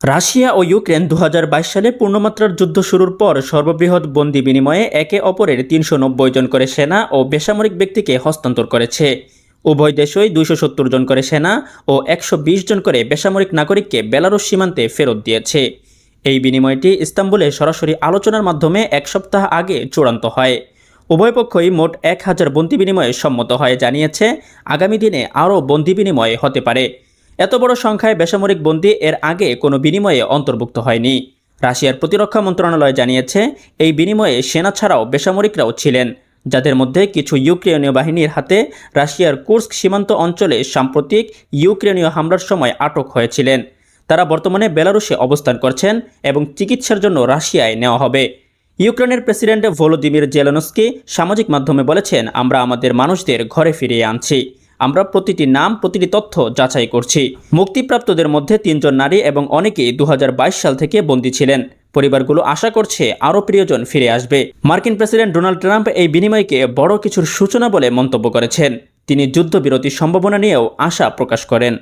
Russia ও Ukraine দু হাজার বাইশ সালে পূর্ণমাত্রার যুদ্ধ শুরুর পর সর্ববৃহৎ বন্দি বিনিময়ে একে অপরের তিনশো নব্বই জন করে সেনা ও বেসামরিক ব্যক্তিকে হস্তান্তর করেছে। উভয় দেশই দুইশো সত্তর জন করে সেনা ও একশো বিশ জন করে বেসামরিক নাগরিককে বেলারুশ সীমান্তে ফেরত দিয়েছে। এই বিনিময়টি ইস্তাম্বুলে সরাসরি আলোচনার মাধ্যমে এক সপ্তাহ আগে চূড়ান্ত হয়। উভয় পক্ষই মোট এক হাজার বন্দি বিনিময়ে সম্মত হয়, জানিয়েছে, আগামী দিনে আরও বন্দি বিনিময় হতে পারে। এত বড় সংখ্যায় বেসামরিক বন্দী এর আগে কোনো বিনিময়ে অন্তর্ভুক্ত হয়নি। রাশিয়ার প্রতিরক্ষা মন্ত্রণালয় জানিয়েছে, এই বিনিময়ে সেনা ছাড়াও বেসামরিকরাও ছিলেন, যাদের মধ্যে কিছু ইউক্রেনীয় বাহিনীর হাতে রাশিয়ার কুর্স্ক সীমান্ত অঞ্চলে সাম্প্রতিক ইউক্রেনীয় হামলার সময় আটক হয়েছিলেন। তারা বর্তমানে বেলারুশে অবস্থান করছেন এবং চিকিৎসার জন্য রাশিয়ায় নেওয়া হবে। ইউক্রেনের প্রেসিডেন্ট ভলোদিমির জেলেনস্কি সামাজিক মাধ্যমে বলেছেন, আমরা আমাদের মানুষদের ঘরে ফিরিয়ে আনছি। আমরা প্রতিটি নাম, প্রতিটি তথ্য যাচাই করছি। মুক্তিপ্রাপ্তদের মধ্যে তিনজন নারী এবং অনেকেই দু হাজার বাইশ সাল থেকে বন্দী ছিলেন। পরিবারগুলো আশা করছে আরও প্রিয়জন ফিরে আসবে। মার্কিন প্রেসিডেন্ট ডোনাল্ড ট্রাম্প এই বিনিময়কে বড় কিছুর সূচনা বলে মন্তব্য করেছেন। তিনি যুদ্ধবিরতির সম্ভাবনা নিয়েও আশা প্রকাশ করেন।